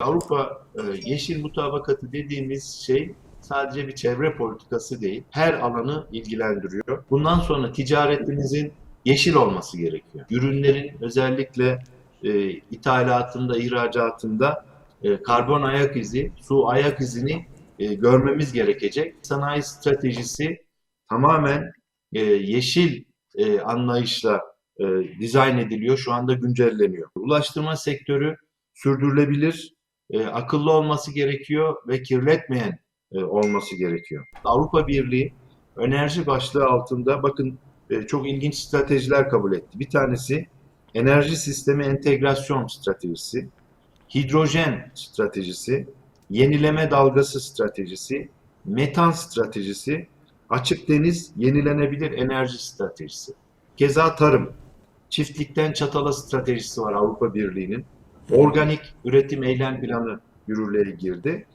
Avrupa e, Yeşil Mutabakatı dediğimiz şey sadece bir çevre politikası değil, her alanı ilgilendiriyor. Bundan sonra ticaretimizin yeşil olması gerekiyor. Ürünlerin özellikle e, ithalatında, ihracatında e, karbon ayak izi, su ayak izini e, görmemiz gerekecek. Sanayi stratejisi tamamen e, yeşil e, anlayışla e, dizayn ediliyor, şu anda güncelleniyor. Ulaştırma sektörü sürdürülebilir, e, akıllı olması gerekiyor ve kirletmeyen e, olması gerekiyor. Avrupa Birliği enerji başlığı altında bakın e, çok ilginç stratejiler kabul etti. Bir tanesi enerji sistemi entegrasyon stratejisi, hidrojen stratejisi, yenileme dalgası stratejisi, metan stratejisi, açık deniz yenilenebilir enerji stratejisi. Keza tarım, çiftlikten çatala stratejisi var Avrupa Birliği'nin. Organik üretim eylem planı yürürlüğe girdi.